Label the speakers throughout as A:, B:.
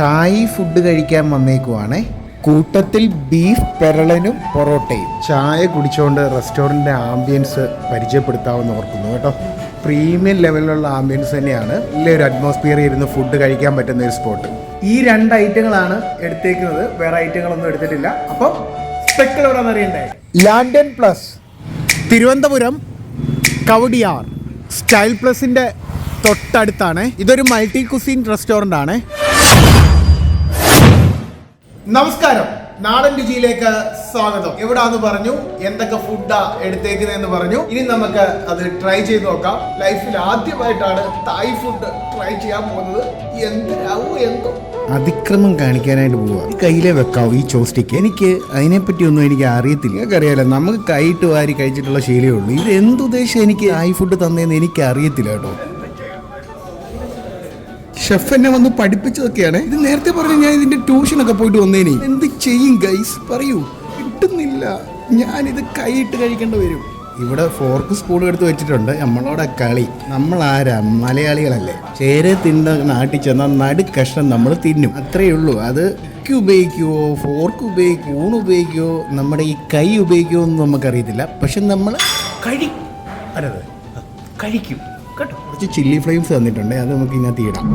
A: Thai food കഴിക്കാൻ വന്നേക്കുവാണേ. കൂട്ടത്തിൽ beef പെരളനും പൊറോട്ടയും. ചായ കുടിച്ചുകൊണ്ട് റെസ്റ്റോറന്റിന്റെ ആംബിയൻസ് പരിചയപ്പെടുത്താമെന്ന് ഓർക്കുന്നു കേട്ടോ. പ്രീമിയം ലെവലിലുള്ള ആംബിയൻസ് തന്നെയാണ് നല്ലൊരു അറ്റ്മോസ്ഫിയർ ഇരുന്ന് ഫുഡ് കഴിക്കാൻ പറ്റുന്ന ഒരു സ്പോട്ട് ഈ രണ്ട് ഐറ്റങ്ങളാണ് എടുത്തേക്കുന്നത്. വേറെ ഐറ്റങ്ങളൊന്നും എടുത്തിട്ടില്ല. അപ്പം സ്പെക്കൽ എവിടെയാണെന്ന് അറിയണ്ടേ? London plus Thiruvananthapuram Kawdiar style പ്ലസിന്റെ തൊട്ടടുത്താണ്. ഇതൊരു മൾട്ടി കുസീൻ റെസ്റ്റോറന്റ് ആണ്. നമസ്കാരം. നാടൻ രുചിയിലേക്ക് സ്വാഗതം. എവിടാന്ന് പറഞ്ഞു? എന്തൊക്കെ ഫുഡാ എടുത്തേക്കുന്നതെന്ന് പറഞ്ഞു. ഇനി നമുക്ക് അത് ട്രൈ ചെയ്ത് നോക്കാം. ലൈഫിൽ ആദ്യമായിട്ടാണ് തായ് ഫുഡ് ട്രൈ ചെയ്യാൻ പോകുന്നത്. എന്തിനാവോ എന്തോ? അതിക്രമം കാണിക്കാനായിട്ട് പോവുക കയ്യിലെ വെക്കാവൂ ഈ ചോസ്റ്റിക്ക് എനിക്ക് അതിനെപ്പറ്റി ഒന്നും എനിക്ക് അറിയത്തില്ല. നിങ്ങൾക്ക് അറിയാലോ നമുക്ക് കൈയിട്ട് വാരി കഴിച്ചിട്ടുള്ള ശീലമേ ഉള്ളൂ. ഇത് എന്തുദ്ദേശം എനിക്ക് തായ് ഫുഡ് തന്നതെന്ന് എനിക്ക് അറിയത്തില്ല കേട്ടോ. ഷെഫ് എന്നെ വന്ന് പഠിപ്പിച്ചതൊക്കെയാണ്. ഇത് നേരത്തെ പറഞ്ഞു ഞാൻ ഇതിന്റെ ട്യൂഷൻ ഒക്കെ പോയിട്ട് വന്നേനി. എന്ത് ചെയ്യും ഗൈസ് പറയൂ. കിട്ടുന്നില്ല. ഞാനിത് കൈയിട്ട് കഴിക്കേണ്ടി വരും. ഇവിടെ ഫോർക്ക് സ്പൂൺ എടുത്ത് വെച്ചിട്ടുണ്ട്. നമ്മളോടെ കളി. നമ്മൾ ആരാ? മലയാളികളല്ലേ. ചേരെ തിന്ന നാട്ടിൽ ചെന്നാൽ നടു കഷ്ണം നമ്മൾ തിന്നും. അത്രയേ ഉള്ളൂ. അത് ഉപയോഗിക്കുവോ? ഫോർക്ക് ഉപയോഗിക്കുവോ? ഊണ് ഉപയോഗിക്കുവോ? നമ്മുടെ ഈ കൈ ഉപയോഗിക്കുമോ എന്ന് നമുക്കറിയത്തില്ല. പക്ഷെ നമ്മൾ കഴി അല്ലത്. കഴിക്കും. കുറച്ച് ചില്ലി ഫ്ലെയിംസ് തന്നിട്ടുണ്ട്. അത് നമുക്ക് ഇതിനകത്ത് ഇടാം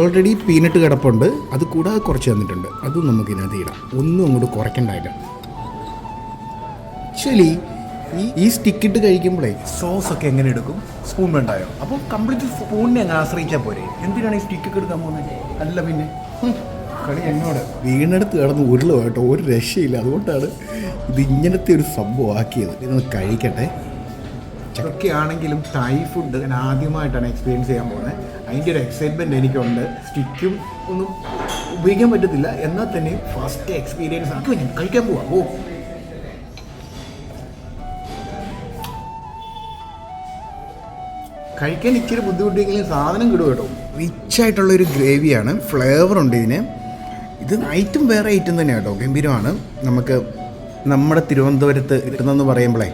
A: ഓൾറെഡി പീനട്ട് കിടപ്പുണ്ട്. അത് കൂടാതെ കുറച്ച് തന്നിട്ടുണ്ട്. അതും നമുക്ക് ഇതിനകത്ത് ഇടാം. ഒന്നും അങ്ങോട്ട് കുറയ്ക്കണ്ടായില്ല ആക്ച്വലി ഈ ഈ സ്റ്റിക്ക് ഇട്ട് കഴിക്കുമ്പോഴേ സോസ് ഒക്കെ എങ്ങനെ എടുക്കും? സ്പൂൺ വേണ്ടായോ അപ്പോൾ കംപ്ലീറ്റ് സ്പൂണിനെ അങ്ങ് ആശ്രയിച്ചാൽ പോരെ. എന്തിനാണ് ഈ സ്റ്റിക്ക് ഒക്കെ എടുക്കാൻ പോകുന്നത്? അല്ല പിന്നെ. കളി എന്നോട് വീണെടുത്ത് കിടന്ന് ഉരുളോ കേട്ടോ. ഒരു രക്ഷയില്ല. അതുകൊണ്ടാണ് ഇത് ഇങ്ങനത്തെ ഒരു സംഭവം ആക്കിയത്. ഇതൊന്ന് കഴിക്കട്ടെ. ചക്ക ആണെങ്കിലും തായ് ഫുഡ് ഞാൻ ആദ്യമായിട്ടാണ് എക്സ്പീരിയൻസ് ചെയ്യാൻ പോകുന്നത്. അതിന്റെ ഒരു എക്സൈറ്റ്മെന്റ് എനിക്കുണ്ട്. സ്റ്റിക്കും ഒന്നും ഉപയോഗിക്കാൻ പറ്റത്തില്ല. എന്നാൽ തന്നെ ഫസ്റ്റ് എക്സ്പീരിയൻസ് ആക്കി ഞാൻ കഴിക്കാൻ പോവാം. ഓ. കഴിക്കാൻ ഇച്ചിരി ബുദ്ധിമുട്ടെങ്കിലും സാധനം കിടും കേട്ടോ. റിച്ച് ആയിട്ടുള്ളൊരു ഗ്രേവിയാണ്. ഫ്ലേവർ ഉണ്ട് ഇതിന്. ഇത് ഐറ്റം വേറെ ഐറ്റം തന്നെയാണ് കേട്ടോ. ഗംഭീരമാണ്. നമുക്ക് നമ്മുടെ തിരുവനന്തപുരത്ത് കിട്ടുന്നതെന്ന് പറയുമ്പോഴേ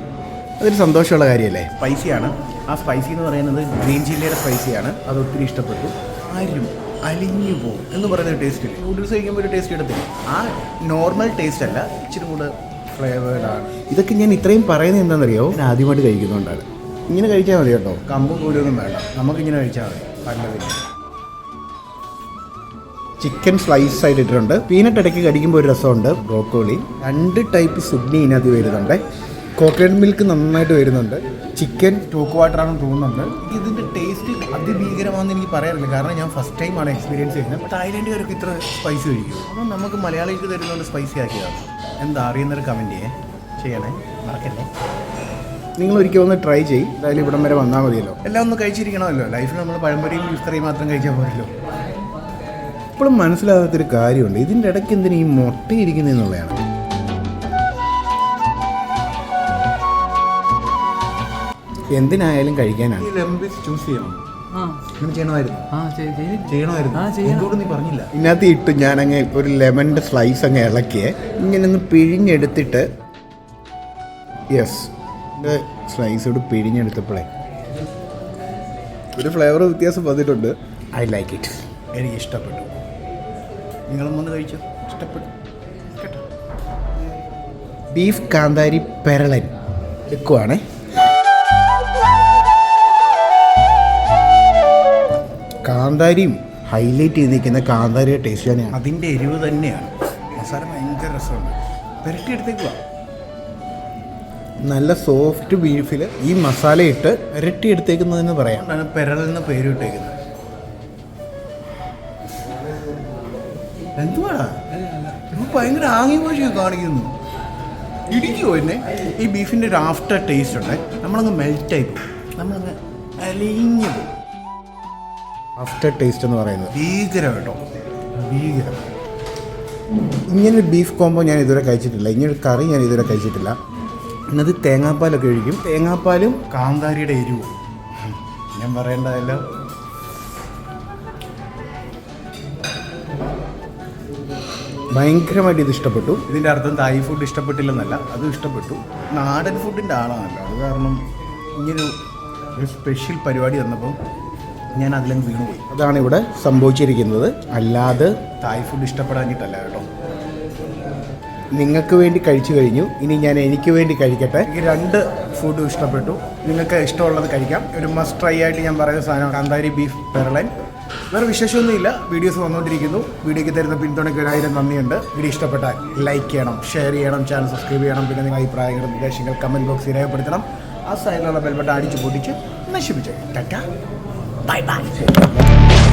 A: അതൊരു സന്തോഷമുള്ള കാര്യമല്ലേ? സ്പൈസിയാണ് ആ സ്പൈസി എന്ന് പറയുന്നത് ഗ്രീൻ ചില്ലിയുടെ സ്പൈസിയാണ് അത് ഒത്തിരി ഇഷ്ടപ്പെട്ടു. ആരും അലിഞ്ഞു പോകും എന്ന് പറയുന്ന ടേസ്റ്റ് നൂഡിൽസ് കഴിക്കുമ്പോൾ ഒരു ടേസ്റ്റ് എടുത്തില്ല ആ നോർമൽ ടേസ്റ്റ് അല്ല. ഇച്ചിരി കൂടെ ഫ്ലേവേർഡാണ് ആണ്. ഇതൊക്കെ ഞാൻ ഇത്രയും പറയുന്നത് എന്താണെന്നറിയോ? ഞാൻ ആദ്യമായിട്ട് കഴിക്കുന്നതുകൊണ്ടാണ്. ഇങ്ങനെ കഴിച്ചാൽ മതി കേട്ടോ. കമ്പും കൂടിയൊന്നും വേണ്ട. നമുക്കിങ്ങനെ കഴിച്ചാൽ മതി. നല്ലതിന് ചിക്കൻ സ്ലൈസ് ആയിട്ട് ഇട്ടിട്ടുണ്ട്. പീനട്ട് ഇടയ്ക്ക് കടിക്കുമ്പോൾ ഒരു രസമുണ്ട്. ബ്രോക്കോളി രണ്ട് ടൈപ്പ് സുഗ്നി ഇതിനകത്ത് വരുന്നുണ്ട്. കോക്കനട്ട് മിൽക്ക് നന്നായിട്ട് വരുന്നുണ്ട്. ചിക്കൻ ടോക്ക് വാട്ടർ ആണെന്ന് തോന്നുന്നുണ്ട്. ഇതിന്റെ ടേസ്റ്റ് അതിഭീകരമാണെന്ന് എനിക്ക് പറയാറില്ല. കാരണം ഞാൻ ഫസ്റ്റ് ടൈമാണ് എക്സ്പീരിയൻസ് ചെയ്യുന്നത്. തായ്ലൻഡുകാർക്ക് ഇത്ര സ്പൈസി കഴിക്കും അപ്പം നമുക്ക് മലയാളിക്ക് തരുന്നതുകൊണ്ട് സ്പൈസി ആക്കിയതാണ്. എന്താ അറിയുന്നൊരു കമന്റ് ചെയ്യേ. ചെയ്യണേ. മറക്കല്ലേ? നിങ്ങൾ ഒരിക്കൽ ഒന്ന് ട്രൈ ചെയ്യും. എന്തായാലും ഇവിടം വരെ വന്നാൽ മതിയല്ലോ. എല്ലാം ഒന്ന് കഴിച്ചിരിക്കണമല്ലോ. ലൈഫിൽ നമ്മൾ പഴംപൊരിയും ഇത്രയും മാത്രം കഴിച്ചാൽ പോരല്ലോ. ഇപ്പോഴും മനസ്സിലാകാത്തൊരു കാര്യമുണ്ട്. ഇതിന്റെ ഇടയ്ക്ക് എന്തിനാ ഈ മുട്ട എന്തിനായാലും കഴിക്കാനാണ്. ചൂസ് ചെയ്യണം.
B: ആ.
A: അങ്ങനെ ചെയ്യണമായിരുന്നു.
B: ആ ശരി ശരി
A: ചെയ്യണമായിരുന്നു.
B: ആ,
A: നീ പറഞ്ഞില്ല. ഇതിനകത്ത് ഇട്ട് ഞാനങ്ങ് അങ്ങ് ഒരു ലെമണിന്റെ സ്ലൈസ് അങ്ങ് ഇളക്കിയേ ഇങ്ങനെ ഒന്ന് പിഴിഞ്ഞെടുത്തിട്ട് യെസ് സ്ലൈസ് ഇവിടെ പിഴിഞ്ഞെടുത്തപ്പോഴേ. ഒരു ഫ്ലേവർ വ്യത്യാസം വന്നിട്ടുണ്ട്. ഐ ലൈക്ക് ഇറ്റ് എനിക്ക് ഇഷ്ടപ്പെട്ടു. നിങ്ങളും വന്ന് കഴിച്ചു? ഇഷ്ടപ്പെട്ടു. കേട്ടോ? ബീഫ് കാന്താരി പെരളൻ. എടുക്കുവാണേ. കാന്താരിയും ഹൈലൈറ്റ് ചെയ്ത് നിൽക്കുന്ന കാന്താരിയുടെ ടേസ്റ്റ് തന്നെയാണ്. അതിന്റെ എരിവ് തന്നെയാണ്. മസാല ഭയങ്കര രസമാണ്. പുരട്ടിയെടുത്തേക്കുക നല്ല സോഫ്റ്റ് ബീഫിൽ ഈ മസാല ഇട്ട് ഇരട്ടി എടുത്തേക്കുന്നതെന്ന് പറയാം. പെരളെന്ന് പേര് ഇട്ടേക്കുന്നത്. എന്തുവാടാ? ഭയങ്കര ആംഗ്യ ഭാഷയൊക്കെ കാണിക്കുന്നു. ഇടിക്കുമോ എന്നെ? ഈ ബീഫിന്റെ ഒരു ആഫ്റ്റർ ടേസ്റ്റ് ഉണ്ട്. നമ്മളങ്ങ് മെൽറ്റായി പോകും നമ്മളങ്ങ് അലിഞ്ഞു പോകും ആഫ്റ്റർ ടേസ്റ്റ് എന്ന് പറയുന്നത്. ഭീകരം കേട്ടോ ഭീകരം. ഇങ്ങനൊരു ബീഫ് കോംബോ ഞാൻ ഇതുവരെ കഴിച്ചിട്ടില്ല. ഇങ്ങനൊരു കറി ഞാൻ ഇതുവരെ കഴിച്ചിട്ടില്ല. എന്നത് തേങ്ങാപ്പാലൊക്കെ ഒഴിക്കും. തേങ്ങാപ്പാലും കാന്താരിയുടെ എരിവും. ഞാൻ പറയേണ്ടതല്ലോ. ഭയങ്കരമായിട്ട് ഇത് ഇഷ്ടപ്പെട്ടു. ഇതിന്റെ അർത്ഥം തായ് ഫുഡ് ഇഷ്ടപ്പെട്ടില്ലെന്നല്ല അത് ഇഷ്ടപ്പെട്ടു. നാടൻ ഫുഡിന്റെ ആളാണല്ലോ. അത് കാരണം ഇങ്ങനൊരു സ്പെഷ്യൽ പരിപാടി വന്നപ്പം ഞാൻ അതിലങ്ങ് വീണുപോയി. അതാണ് ഇവിടെ സംഭവിച്ചിരിക്കുന്നത്. അല്ലാതെ തായ് ഫുഡ് ഇഷ്ടപ്പെടാഞ്ഞിട്ടല്ല കേട്ടോ. നിങ്ങൾക്ക് വേണ്ടി കഴിച്ചു കഴിഞ്ഞു. ഇനി ഞാൻ എനിക്ക് വേണ്ടി കഴിക്കട്ടെ. എനിക്ക് രണ്ട് ഫുഡും ഇഷ്ടപ്പെട്ടു. നിങ്ങൾക്ക് ഇഷ്ടമുള്ളത് കഴിക്കാം. ഒരു മസ്റ്റ് ട്രൈ ആയിട്ട് ഞാൻ പറയുന്ന സാധനം കാന്താരി ബീഫ് പെരളൻ. വേറെ വിശേഷമൊന്നുമില്ല. വീഡിയോസ് വന്നുകൊണ്ടിരിക്കുന്നു. വീഡിയോയ്ക്ക് തരുന്ന പിന്തുണയ്ക്ക് ഒരായിരം നന്ദിയുണ്ട്. വീഡിയോ ഇഷ്ടപ്പെട്ടാൽ ലൈക്ക് ചെയ്യണം ഷെയർ ചെയ്യണം ചാനൽ സബ്സ്ക്രൈബ് ചെയ്യണം. പിന്നെ നിങ്ങളുടെ അഭിപ്രായങ്ങളും നിർദ്ദേശങ്ങൾ കമന്റ് ബോക്സിൽ രേഖപ്പെടുത്തണം. ആ സൈഡിലുള്ള ബെൽബട്ടൺ അടിച്ച് പൊട്ടിച്ച് നശിപ്പിച്ചു ടാറ്റ. 拜拜。